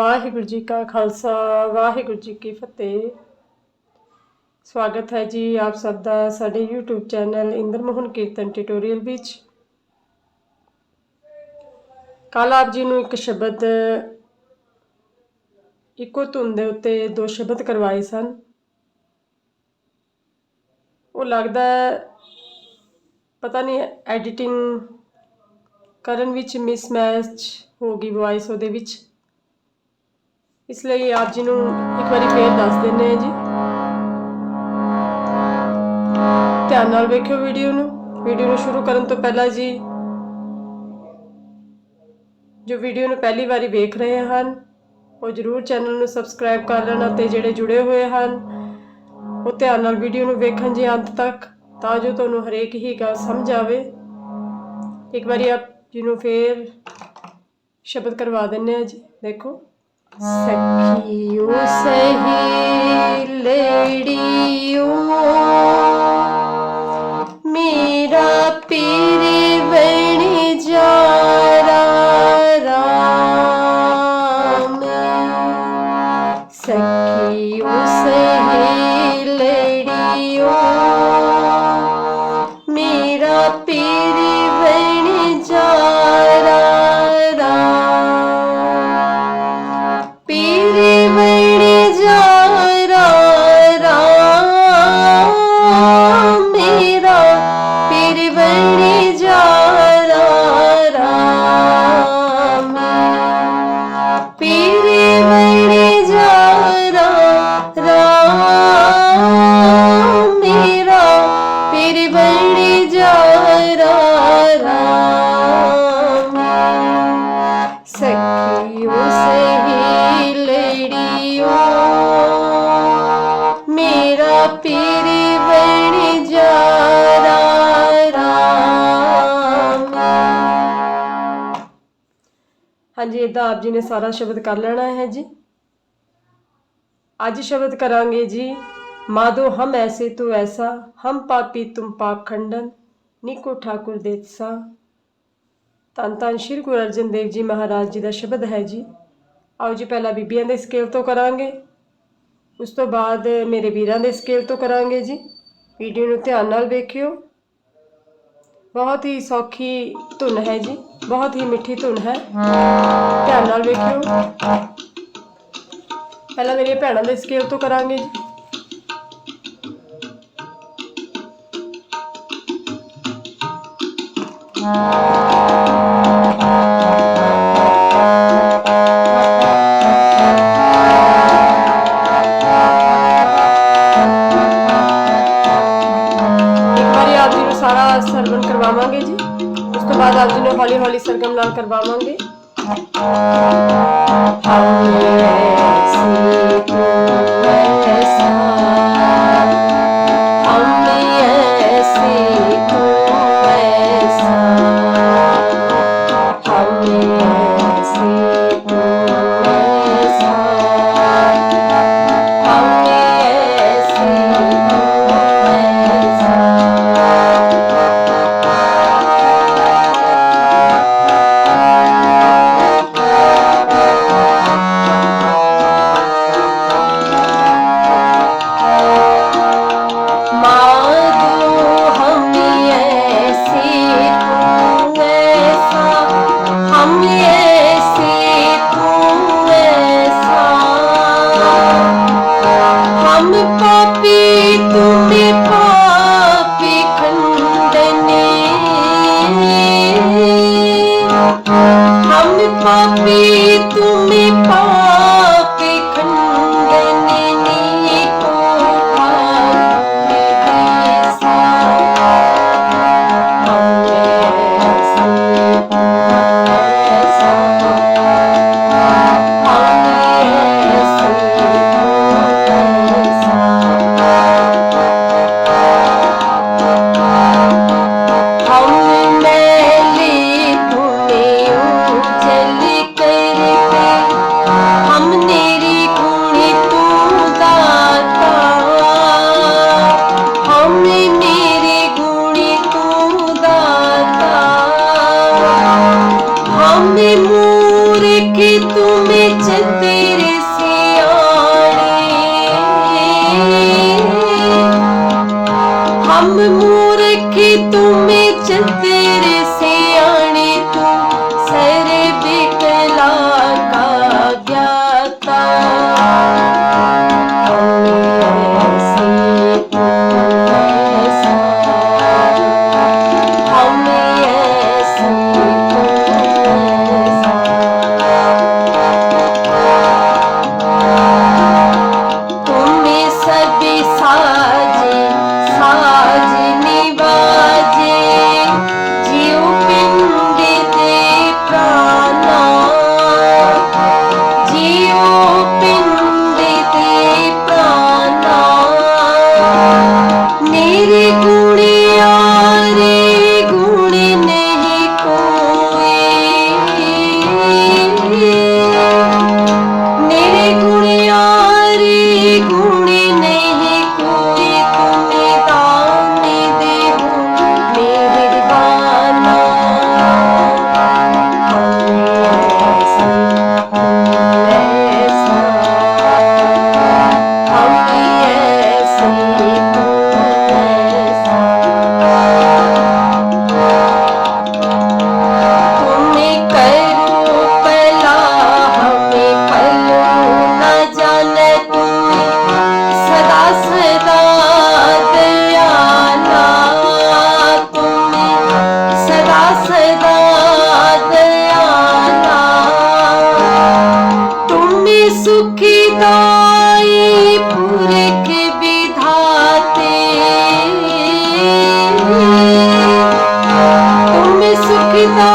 ਵਾਹਿਗੁਰੂ ਜੀ ਕਾ ਖਾਲਸਾ, ਵਾਹਿਗੁਰੂ ਜੀ ਕੀ ਫਤਿਹ। ਸਵਾਗਤ ਹੈ ਜੀ ਆਪ ਸਭ ਦਾ ਸਾਡੇ YouTube channel Inder Mohan Kirtan tutorial ਵਿੱਚ। ਕੱਲ ਆਪ ਜੀ ਨੂੰ ਇੱਕ ਸ਼ਬਦ, ਇੱਕੋ ਧੁਨ ਦੇ ਉੱਤੇ ਦੋ ਸ਼ਬਦ ਕਰਵਾਏ ਸਨ। ਉਹ ਲੱਗਦਾ ਪਤਾ ਨਹੀਂ, ਐਡੀਟਿੰਗ ਕਰਨ ਵਿੱਚ ਮਿਸਮੈਚ ਹੋ ਗਈ ਵੌਇਸ ਉਹਦੇ ਵਿੱਚ। ਇਸ ਲਈ ਆਪ ਜੀ ਨੂੰ ਇੱਕ ਵਾਰੀ ਫੇਰ ਦੱਸ ਦਿੰਨੇ ਆ ਜੀ। ਧਿਆਨ ਨਾਲ ਵੇਖਿਓ ਵੀਡੀਓ ਨੂੰ। ਵੀਡੀਓ ਨੂੰ ਸ਼ੁਰੂ ਕਰਨ ਤੋਂ ਪਹਿਲਾਂ ਜੀ, ਜੋ ਵੀਡੀਓ ਨੂੰ ਪਹਿਲੀ ਵਾਰੀ ਵੇਖ ਰਹੇ ਹਨ, ਉਹ ਜਰੂਰ ਚੈਨਲ ਨੂੰ ਸਬਸਕ੍ਰਾਈਬ ਕਰ ਲੈਣ ਅਤੇ ਜਿਹੜੇ ਜੁੜੇ ਹੋਏ ਹਨ, ਉਹ ਧਿਆਨ ਨਾਲ ਵੀਡੀਓ ਨੂੰ ਵੇਖਣ ਜੀ ਅੰਤ ਤੱਕ, ਤਾਂ ਜੋ ਤੁਹਾਨੂੰ ਹਰੇਕ ਹੀ ਗੱਲ ਸਮਝ ਆਵੇ। ਇੱਕ ਵਾਰੀ ਆਪ ਜੀ ਨੂੰ ਫੇਰ ਸ਼ਬਦ ਕਰਵਾ ਦਿੰਨੇ ਆ ਜੀ। ਦੇਖੋ। सखी सहलेरि मेरा पीरि भी जी सखि ਹਾਂਜੀ ਇਦਾਂ ਆਪ ਜੀ ਨੇ ਸਾਰਾ ਸ਼ਬਦ ਕਰ ਲੈਣਾ ਹੈ ਜੀ। ਅੱਜ ਸ਼ਬਦ ਕਰਾਂਗੇ ਜੀ ਮਾਦੋ ਹਮ ਐਸੇ ਤੂੰ ਐਸਾ, ਹਮ ਪਾਪੀ ਤੁਮ ਪਾਪ ਖੰਡਨ, ਨਿਕੋ ਠਾਕੁਰ ਦੇਤਸਾ ਧੰਨ ਧੰਨ ਸ਼੍ਰੀ ਗੁਰੂ ਅਰਜਨ ਦੇਵ ਜੀ ਮਹਾਰਾਜ ਜੀ ਦਾ ਸ਼ਬਦ ਹੈ ਜੀ। ਆਓ ਜੀ, ਪਹਿਲਾਂ ਬੀਬੀਆਂ ਦੇ ਸਕੇਲ ਤੋਂ ਕਰਾਂਗੇ। ਉਸ ਤੋਂ ਬਾਅਦ ਮੇਰੇ ਵੀਰਾਂ ਦੇ ਸਕੇਲ ਤੋਂ ਕਰਾਂਗੇ ਜੀ। ਵੀਡੀਓ ਨੂੰ ਧਿਆਨ ਨਾਲ ਵੇਖਿਓ। ਬਹੁਤ ਹੀ ਸੌਖੀ ਧੁਨ ਹੈ ਜੀ। ਬਹੁਤ ਹੀ ਮਿੱਠੀ ਧੁਨ ਹੈ ਧਿਆਨ ਨਾਲ ਵੇਖਿਓ ਪਹਿਲਾਂ ਮੇਰੀਆਂ ਭੈਣਾਂ ਦੇ ਸਕੇਲ ਤੋਂ ਕਰਾਂਗੇ ਜੀ ਇੱਕ ਵਾਰੀ ਆਪ ਜੀ ਨੂੰ ਸਾਰਾ ਸਰਵਨ ਕਰਵਾਵਾਂਗੇ ਜੀ ਉਸ ਤੋਂ ਬਾਅਦ ਆਪ ਜੀ ਨੂੰ ਹੌਲੀ ਹੌਲੀ ਸਰਗਮ ਨਾਲ ਕਰਵਾਵਾਂਗੇ माधो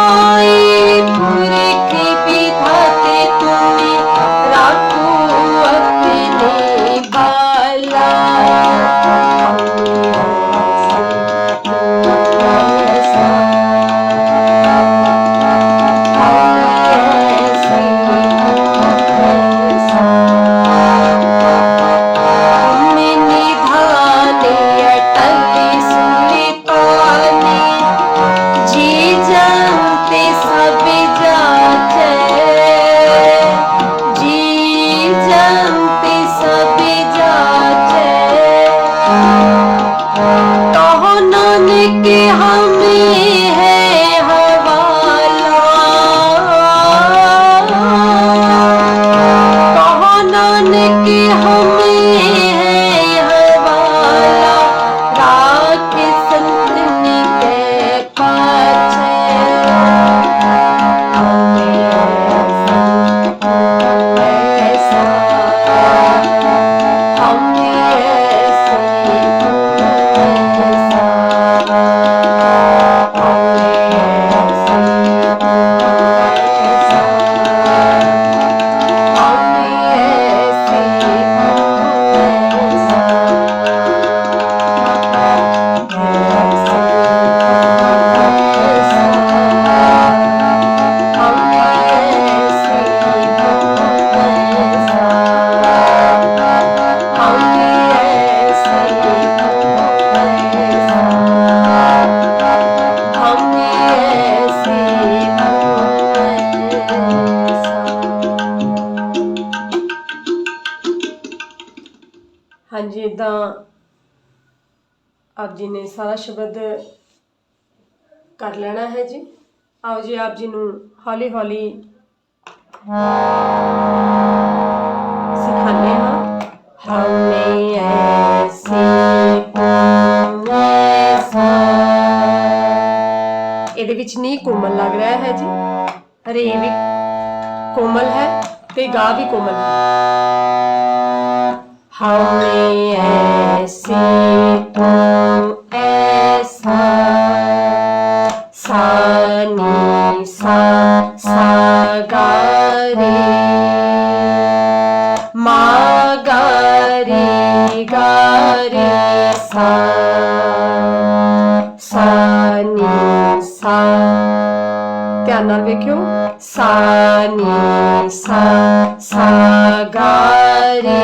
হয় ਹਾਂਜੀ ਆਪ ਜੀ ਨੇ ਸਾਰਾ ਸ਼ਬਦ ਕਰ ਲੈਣਾ ਹੈ ਜੀ। ਆਓ ਜੀ ਆਪ ਜੀ ਨੂੰ ਹੌਲੀ ਹੌਲੀ ਸਿਖਾਉਂਦੇ ਹਾਂ। ਹਮੇ ਐਸੀ ਇਹਦੇ ਵਿੱਚ ਨੀ ਕੋਮਲ ਲੱਗ ਰਿਹਾ ਹੈ ਜੀ। ਰੇ ਵੀ ਕੋਮਲ ਹੈ ਤੇ ਗਾ ਵੀ ਕੋਮਲ ਹੈ। Homem é sepo essa sani sa sagare magare gare sa sani sa ਧਿਆਨ ਨਾਲ ਵੇਖਿਓ ਸਾਨੀ ਸਾ ਸਾਗਾਰੇ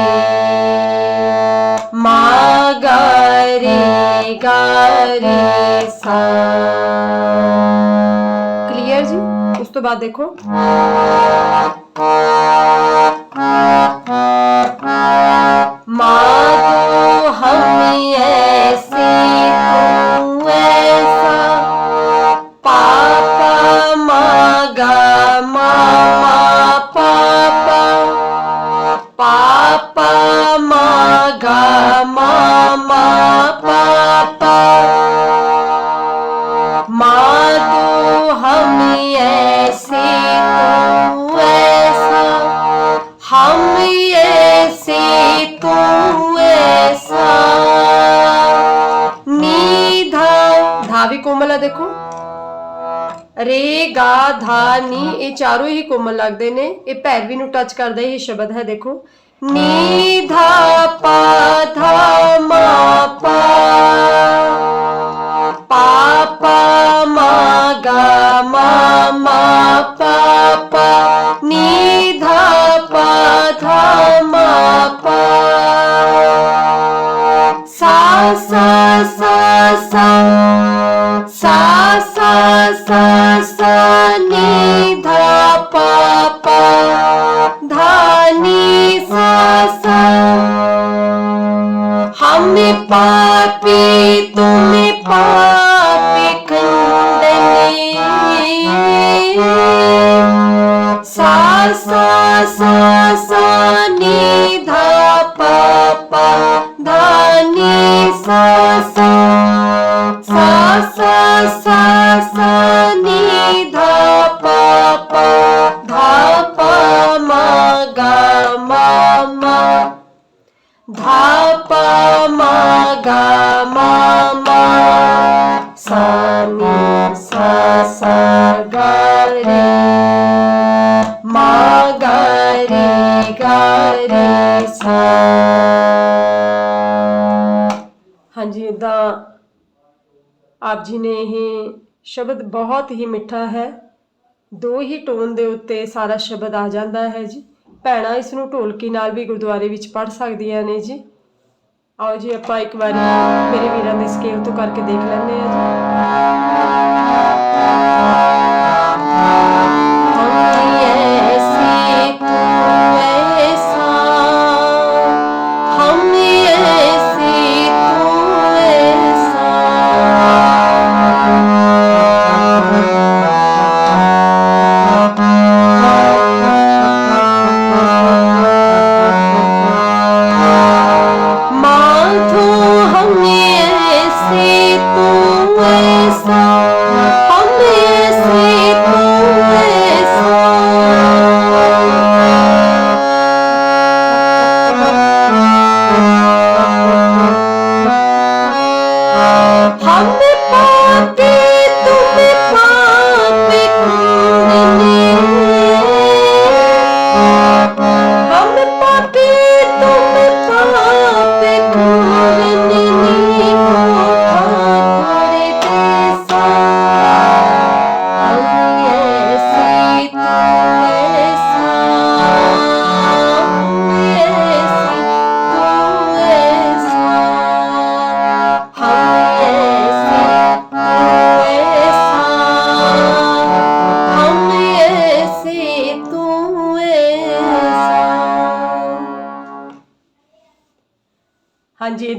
ਰੇ ਸਾ ਕਲੀਅਰ ਜੀ? ਉਸ ਤੋਂ ਬਾਅਦ ਦੇਖੋ। ਰੇ ਧਾ ਨੀ ਇਹ ਚਾਰੋਂ ਹੀ ਕੋਮਲ ਲੱਗਦੇ ਨੇ। ਇਹ ਭੈਰਵੀ ਨੂੰ ਟੱਚ ਕਰਦਾ, ਇਹ ਸ਼ਬਦ ਹੈ, ਦੇਖੋ। ਨੀ ਧਾ ਪਾ ਧਾ ਮਾ ਪਾ ਪਾ ਪਾ ਮਾ ਗਾ ਮਾ ਮਾ ਪਾ। ਪਾ ਨੀ ਧਾ ਪਾ ਧਾ ਮਾ ਪਾ sa sa sa sa sa sa सा सा नि धा पा पा धा नि सा सा हमें पाप ਆਪ ਜੀ ਨੇ ਇਹ ਸ਼ਬਦ ਬਹੁਤ ਹੀ ਮਿੱਠਾ ਹੈ। ਦੋ ਹੀ ਟੋਨ ਦੇ ਉੱਤੇ ਸਾਰਾ ਸ਼ਬਦ ਆ ਜਾਂਦਾ ਹੈ ਜੀ। ਭੈਣਾਂ ਇਸ ਨੂੰ ਢੋਲਕੀ ਨਾਲ ਵੀ ਗੁਰਦੁਆਰੇ ਵਿੱਚ ਪੜ ਸਕਦੀਆਂ ਨੇ ਜੀ। ਆਓ ਜੀ ਆਪਾਂ ਇੱਕ ਵਾਰੀ ਮੇਰੇ ਵੀਰਾਂ ਦੇ ਸਕੇਲ ਤੋਂ ਕਰਕੇ ਦੇਖ ਲੈਂਦੇ ਆ ਜੀ।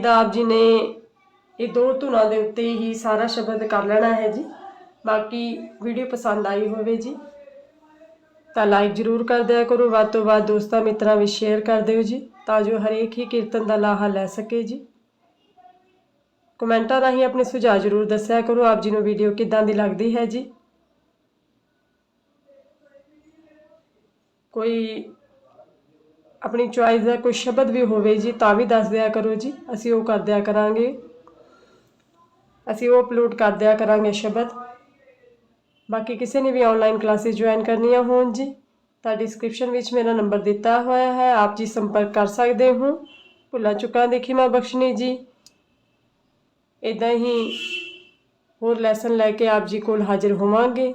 ਹਾਂਜੀ ਆਪ ਜੀ ਨੇ ਇਹ ਦੋ ਧੁਨਾਂ ਦੇ ਉੱਤੇ ਹੀ ਸਾਰਾ ਸ਼ਬਦ ਕਰ ਲੈਣਾ ਹੈ ਜੀ। ਬਾਕੀ ਵੀਡੀਓ ਪਸੰਦ ਆਈ ਹੋਵੇ ਜੀ, ਤਾਂ ਲਾਈਕ ਜਰੂਰ ਕਰ ਦਿਆ ਕਰੋ। ਵੱਧ ਤੋਂ ਵੱਧ ਦੋਸਤਾਂ ਮਿੱਤਰਾਂ ਵਿੱਚ ਸ਼ੇਅਰ ਕਰ ਦਿਓ ਜੀ, ਤਾਂ ਜੋ ਹਰੇਕ ਹੀ ਕੀਰਤਨ ਦਾ ਲਾਹਾ ਲੈ ਸਕੇ ਜੀ। ਕਮੈਂਟਾਂ ਰਾਹੀਂ ਆਪਣੇ ਸੁਝਾਅ ਜਰੂਰ ਦੱਸਿਆ ਕਰੋ, ਆਪ ਜੀ ਨੂੰ ਵੀਡੀਓ ਕਿੱਦਾਂ ਦੀ ਲੱਗਦੀ ਹੈ ਜੀ। ਕੋਈ ਆਪਣੀ ਚੁਆਇਸ ਦਾ ਕੋਈ ਸ਼ਬਦ ਵੀ ਹੋਵੇ ਜੀ, ਤਾਂ ਵੀ ਦੱਸ ਦਿਆ ਕਰੋ ਜੀ। ਅਸੀਂ ਉਹ ਕਰ ਦਿਆ ਕਰਾਂਗੇ। ਅਸੀਂ ਉਹ ਅਪਲੋਡ ਕਰ ਦਿਆ ਕਰਾਂਗੇ ਸ਼ਬਦ। ਬਾਕੀ ਕਿਸੇ ਨੇ ਵੀ ਆਨਲਾਈਨ ਕਲਾਸਿਸ ਜੁਆਇਨ ਕਰਨੀਆਂ ਹੋਣ ਜੀ, ਤਾਂ ਡਿਸਕ੍ਰਿਪਸ਼ਨ ਵਿੱਚ ਮੇਰਾ ਨੰਬਰ ਦਿੱਤਾ ਹੋਇਆ ਹੈ। ਆਪ ਜੀ ਸੰਪਰਕ ਕਰ ਸਕਦੇ ਹੋ। ਭੁੱਲਾਂ ਚੁੱਕਾਂ ਦੇਖੀ ਖਿਮਾ ਬਖਸ਼ਨੀ ਜੀ। ਇਦਾਂ ਹੀ ਹੋਰ ਲੈਸਨ ਲੈ ਕੇ ਆਪ ਜੀ ਕੋਲ ਹਾਜ਼ਰ ਹੋਵਾਂਗੇ।